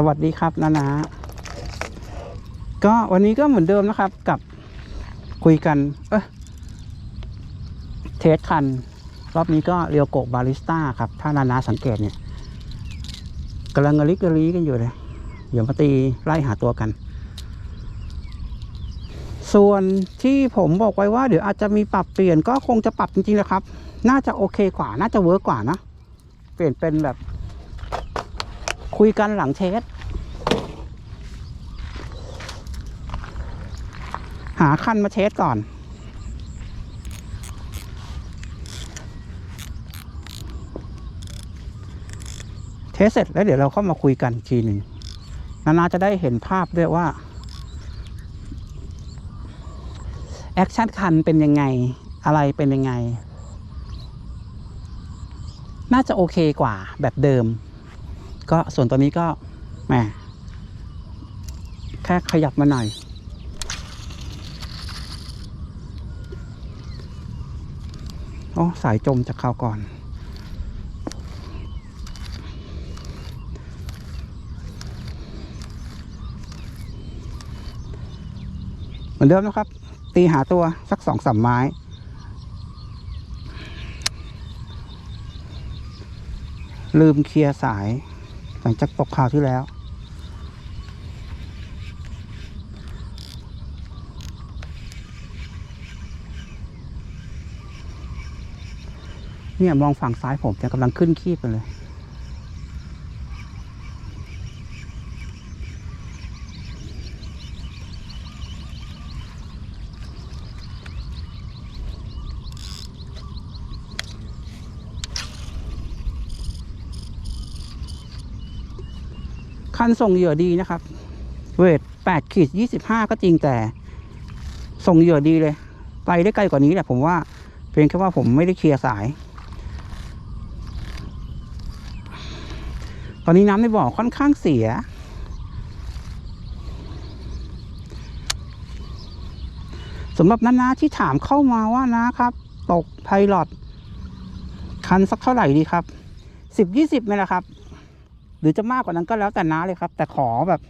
สวัสดีครับนานาก็วันนี้ก็เหมือนเดิมนะครับกับคุยกัน เอะเทสคัน รอบนี้ก็เรียวโกบาริสต้าครับ ถ้านานาสังเกตเนี่ยกำลังกระลิกกระลีกันอยู่เลยเดี๋ยวมาตีไล่หาตัวกัน ส่วนที่ผมบอกไว้ว่าเดี๋ยวอาจจะมีปรับเปลี่ยนก็คงจะปรับจริงๆนะครับ น่าจะโอเคกว่า น่าจะเวิร์กกว่านะ เปลี่ยนเป็นแบบ คุยกันหลังเทส หาคันมาเทสก่อน เทสเสร็จแล้วเดี๋ยวเราเข้ามาคุยกันทีหนึ่งนานาจะได้เห็นภาพด้วยว่า แอคชั่นคันเป็นยังไง อะไรเป็นยังไง น่าจะโอเคกว่าแบบเดิม ก็ส่วนตัวนี้ก็แหมแค่ขยับมาหน่อย โอ้สายจมจากคราวก่อน เหมือนเดิมนะครับ ตีหาตัวสักสองสามไม้ลืมเคลียร์สายหลังจากตกข่าวที่แล้ว เนี่ยมองฝั่งซ้ายผมจะกำลังขึ้นขีบกันเลย คันส่งเหยื่อดีนะครับ เวทแปดขีดยี่สิบห้าก็จริงแต่ ส่งเหยื่อดีเลย ไปได้ไกลกว่านี้แหละผมว่า เพียงแค่ว่าผมไม่ได้เคลียร์สาย ตอนนี้น้ำในบ่อค่อนข้างเสีย สำหรับน้านาที่ถามเข้ามาว่านะครับ ตกไพลอตคันสักเท่าไหร่ดีครับสิบยี่สิบไหมล่ะครับ หรือจะมากกว่านั้นก็แล้วแต่น้าเลยครับ แต่ขอแบบ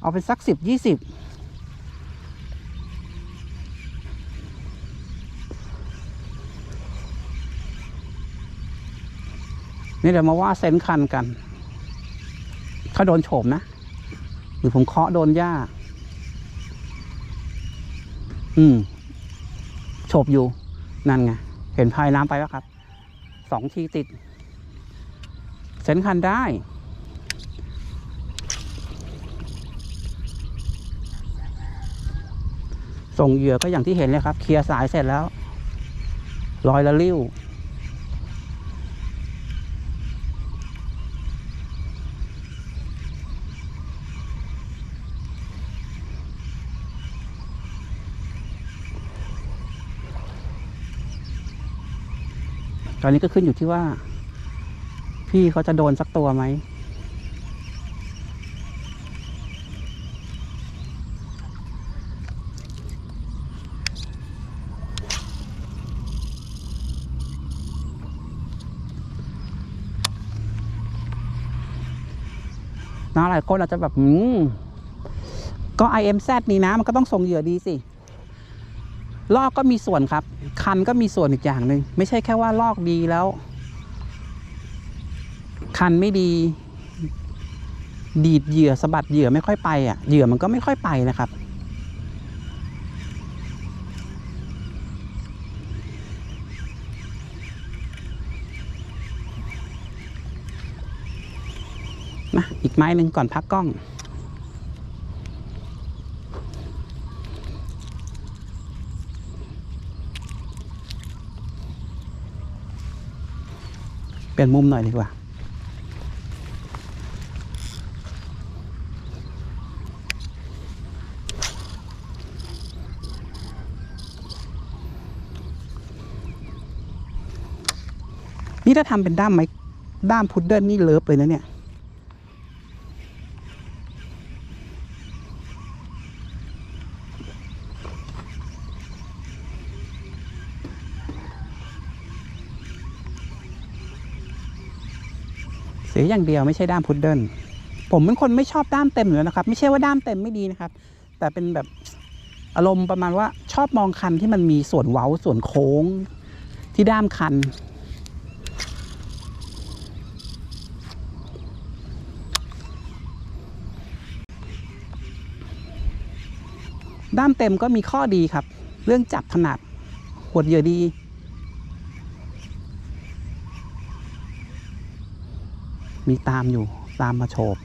เอาเป็นสักสิบยี่สิบนี่เดี๋ยวมาว่าเซนคันกัน ถ้าโดนโฉมนะ หรือผมเคาะโดนหญ้า อืมโฉบอยู่ นั่นไง เห็นพายน้ำไปแล้วครับ สองทีติด เซนคันได้ ส่งเหยื่อก็อย่างที่เห็นเลยครับ เคลียร์สายเสร็จแล้ว ลอยละลิ้ว ตอนนี้ก็ขึ้นอยู่ที่ว่า พี่เขาจะโดนสักตัวไหม นะหลายคนอาจจะแบบ อืม ก็ IMZ นี่นะ มันก็ต้องส่งเหยื่อดีสิ ลอกก็มีส่วนครับ คันก็มีส่วนอีกอย่างหนึ่งไม่ใช่แค่ว่าลอกดีแล้ว คันไม่ดี ดีดเหยื่อสะบัดเหยื่อไม่ค่อยไปอะเหยื่อมันก็ไม่ค่อยไปนะครับมาอีกไม้หนึ่งก่อนพักกล้อง ปลี่ยนมุมหน่อยดีกว่า นี่ถ้าทำเป็นด้ามไม้ด้ามพุดเดิ้ลนี่เลิฟเลยนะเนี่ย เสียอย่างเดียวไม่ใช่ด้ามพุดเดิลผมเป็นคนไม่ชอบด้ามเต็มอยู่แล้วนะครับ ไม่ใช่ว่าด้ามเต็มไม่ดีนะครับ แต่เป็นแบบอารมณ์ประมาณว่าชอบมองคันที่มันมีส่วนเว้าส่วนโค้งที่ด้ามคัน ด้ามเต็มก็มีข้อดีครับ เรื่องจับถนัดหัวเยื่อดี มีตามอยู่ตามมาโฉบ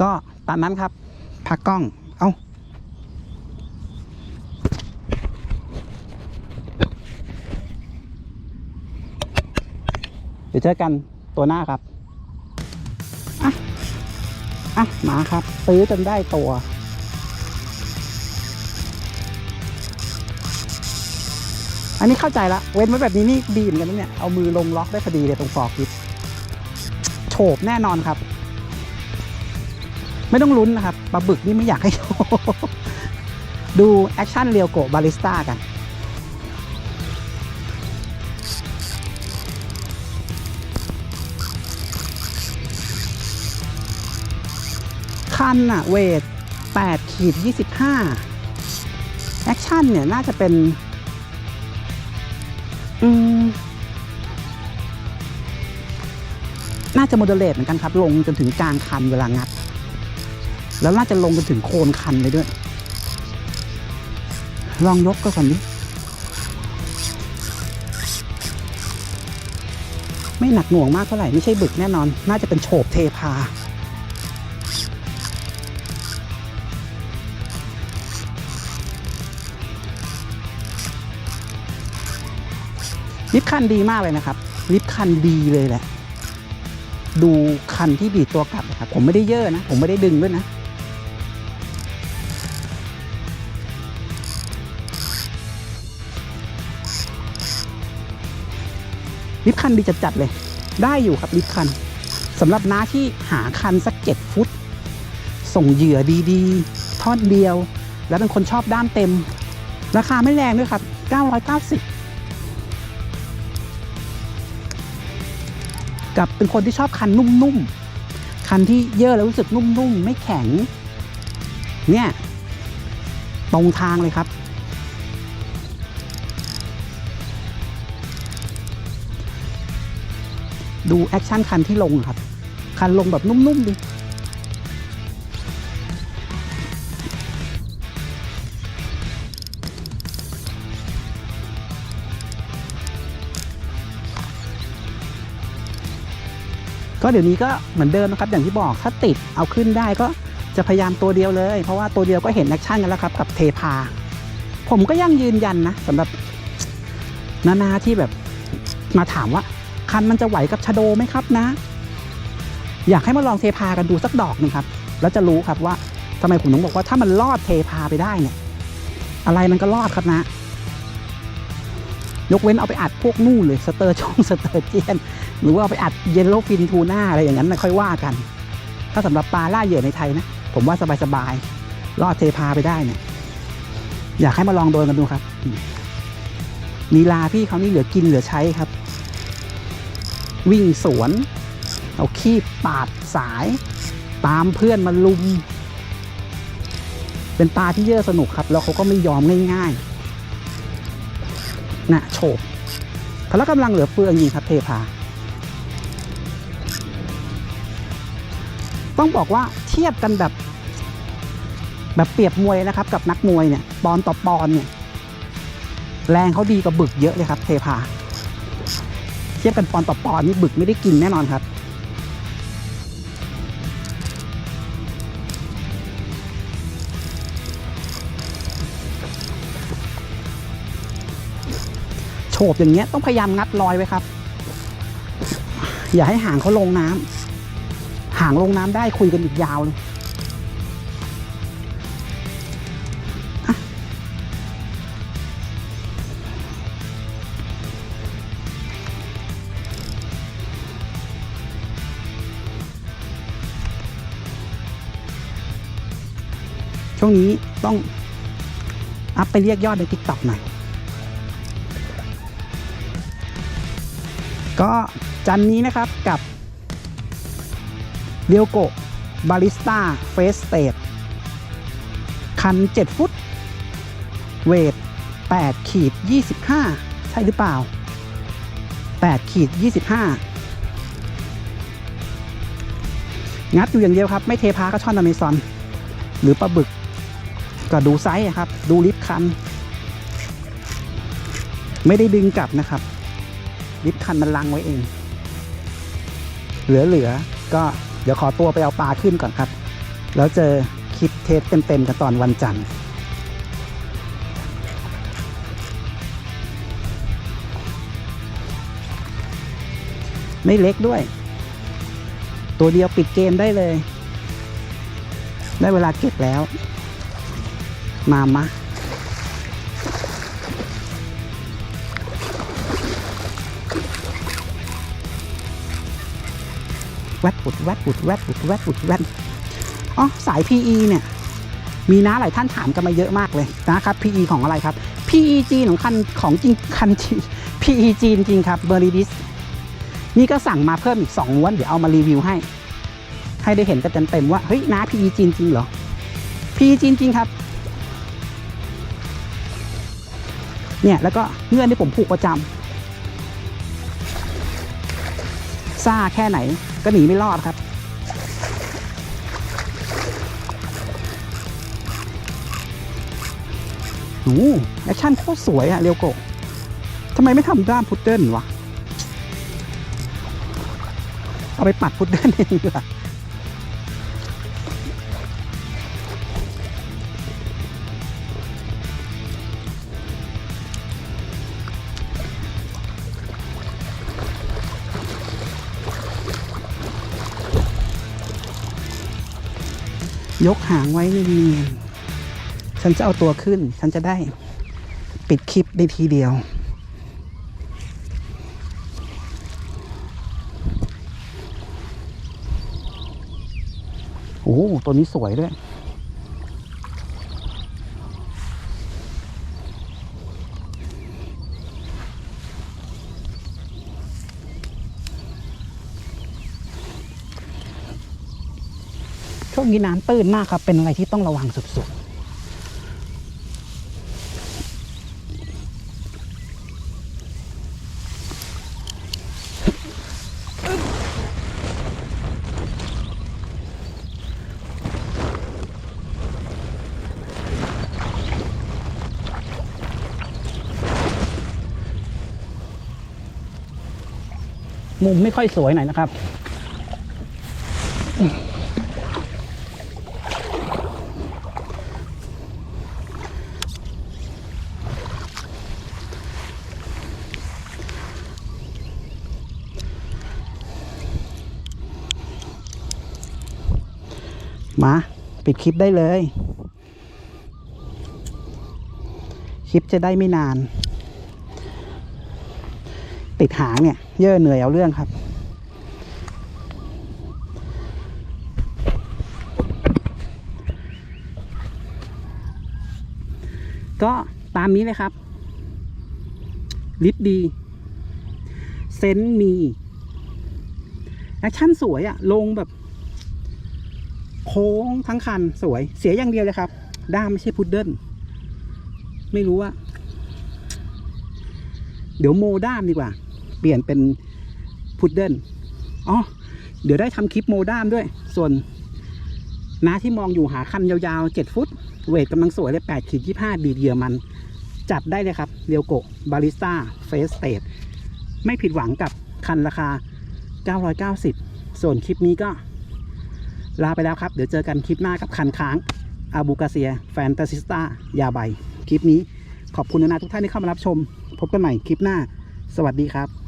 ก็ตามนั้นครับพักกล้อง เอาเดี๋ยวเจอกันตัวหน้าครับ มาครับตื้อจนได้ตัว อันนี้เข้าใจละ เว้นไว้แบบนี้นี่ดีเหมือนกันนะเนี่ย เอามือลงล็อกได้พอดีเลยตรงฟอกิดโฉบแน่นอนครับ ไม่ต้องลุ้นนะครับปลาบึกนี่ไม่อยากให้โชว์ดูแอคชั่นเรียวโกบาริสต้ากัน คันอะเวท8ขีด25 แอคชั่นเนี่ยน่าจะเป็น อืม น่าจะโมเดเลตเหมือนกันครับ ลงจนถึงกลางคันเวลางัด แล้วน่าจะลงจนถึงโคนคันเลยด้วย ลองยกก็ก่อนดิไม่หนักหน่วงมากเท่าไหร่ ไม่ใช่บึกแน่นอน น่าจะเป็นโฉบเทพา ลิฟคันดีมากเลยนะครับ ลิฟคันดีเลยแหละ ดูคันที่ดีตัวกลับนะครับ ผมไม่ได้เยอะนะ ผมไม่ได้ดึงด้วยนะ ลิฟคันดีจัดๆเลย ได้อยู่ครับลิฟคันสำหรับน้าที่หาคันสักเจ็ดฟุต ส่งเหยื่อดีๆทอดเดียว แล้วเป็นคนชอบด้ามเต็ม ราคาไม่แรงด้วยครับ 990 กับเป็นคนที่ชอบคันนุ่มๆ คันที่เยอะแล้วรู้สึกนุ่มๆ ไม่แข็ง เนี่ย ตรงทางเลยครับ ดูแอคชั่นคันที่ลงครับ คันลงแบบนุ่มๆดิ ก็เดี๋ยวนี้ก็เหมือนเดิมนะครับอย่างที่บอกถ้าติดเอาขึ้นได้ก็จะพยายามตัวเดียวเลย เพราะว่าตัวเดียวก็เห็นแอคชั่นกันแล้วครับกับเทพา ผมก็ยังยืนยันนะสำหรับนานาที่แบบมาถามว่า คันมันจะไหวกับชโดไหมครับนะ อยากให้มาลองเทพากันดูสักดอกหนึ่งครับ แล้วจะรู้ครับว่าทำไมผมถึงบอกว่าถ้ามันรอดเทพาไปได้เนี่ย อะไรมันก็รอดครับนะ ยกเว้นเอาไปอัดพวกนู่นเลยสเตอร์ชงสเตอร์เจียน หรือว่าเอาไปอัดเยลโลฟินทูน่าอะไรอย่างนั้นนะค่อยว่ากัน ถ้าสำหรับปลาล่าเหยื่อในไทยนะ ผมว่าสบายๆรอดเทพาไปได้เนี่ยอยากให้มาลองโดนกันดูครับอืมลีลาพี่เขานี่เหลือกินเหลือใช้ครับ วิ่งสวน เอาขี้ปาดสาย ตามเพื่อนมาลุม เป็นปลาที่เยอะสนุกครับ แล้วเขาก็ไม่ยอมง่ายๆนะโฉบพละกำลังเหลือเฟือจริงครับเทพา ต้องบอกว่าเทียบกันแบบ แบบเปรียบมวยนะครับ กับนักมวยเนี่ยปอนต่อปอนเนี่ยแรงเขาดีกว่าบึกเยอะเลยครับเทพาเทียบกันปอนต่อปอนนี่บึกไม่ได้กินแน่นอนครับโฉบอย่างเงี้ยต้องพยายามงัดรอยไว้ครับ อย่าให้หางเขาลงน้ำ ห่างลงน้ำได้คุยกันอีกยาวเลยช่วงนี้ต้องอัพไปเรียกยอดใน t ิ k t o k หน่อย ก็จันนี้นะครับกับ เรียวโกบาริสต้าเฟสเต e คัน 7 ฟุต เวท8ขีด25 ใช่หรือเปล่า8ขีด25 งัดอยู่อย่างเดียวครับ ไม่เทพาก็ช่อนอเมซอน หรือปลาบึก ก็ดูไซส์ครับ ดูลิฟต์คัน ไม่ได้ดึงกลับนะครับ ลิฟต์คันมันลังไว้เอง เหลือ ๆ ก็ เดี๋ยวขอตัวไปเอาปลาขึ้นก่อนครับ แล้วเจอคลิปเทสเต็มๆกันตอนวันจันทร์ไม่เล็กด้วย ตัวเดียวปิดเกมได้เลย ได้เวลาเก็บแล้ว มามะ แวดปุดแวดปุดแวดปุดแวดปุดแวดอ๋อสาย PE เนี่ยมีน้าหลายท่านถามกันมาเยอะมากเลยนะครับ PE ของอะไรครับ PE จีนของคันของจริงคันจีน PE จีนจริงครับเบอร์ d ดิสนี่ก็สั่งมาเพิ่มอีก 2 ม้วน เดี๋ยวเอามารีวิวให้ ให้ได้เห็นกันเต็มๆว่า เฮ้ยน้า PE จีนจริงเหรอ PE จีนจริงครับ เนี่ย แล้วก็เงื่อนที่ผมผูกประจำซ่าแค่ไหน ก็หนีไม่รอดครับโอ้แอคชั่นโคตรสวยอะเรียวโกะทำไมไม่ทำด้ามพุดเดิ้ลวะ เอาไปปัดพุดเดิ้ลเองเหรอ ยกหางไว้เนียนๆฉันจะเอาตัวขึ้น ฉันจะได้ปิดคลิปในทีเดียว โอ้ตัวนี้สวยด้วย วงนี้น้ำตื้นมากครับ เป็นอะไรที่ต้องระวังสุดๆมุมไม่ค่อยสวยหน่อยนะครับ มา ปิดคลิปได้เลย คลิปจะได้ไม่นาน ติดหางเนี่ย เยอะเหนื่อยเอาเรื่องครับ ก็ตามนี้เลยครับ ลิฟต์ดี เซนต์มี แอคชั่นสวยอะลงแบบ ค้งทั้งคันสวย เสียอย่างเดียวเลยครับ ด้ามไม่ใช่พุดเดิ้ลไม่รู้ว่า เดี๋ยวโมด้ามดีกว่า เปลี่ยนเป็นพุดเดิ้ลอ๋อเดี๋ยวได้ทำคลิปโมด้ามด้วย ส่วนน้าที่มองอยู่หาคันยาวๆ 7 ฟุต เวทกำลังสวยเลย8ขีด25 ดีดเหยื่อมัน จัดได้เลยครับเรียวโกบาริสต้าเฟสเตดไม่ผิดหวังกับคันราคา 990 ส่วนคลิปนี้ก็ ลาไปแล้วครับ เดี๋ยวเจอกันคลิปหน้ากับคันค้างอาบูกาเซีย แฟนตาซิสตายาใบ คลิปนี้ขอบคุณนะทุกท่านที่เข้ามารับชม พบกันใหม่คลิปหน้า สวัสดีครับ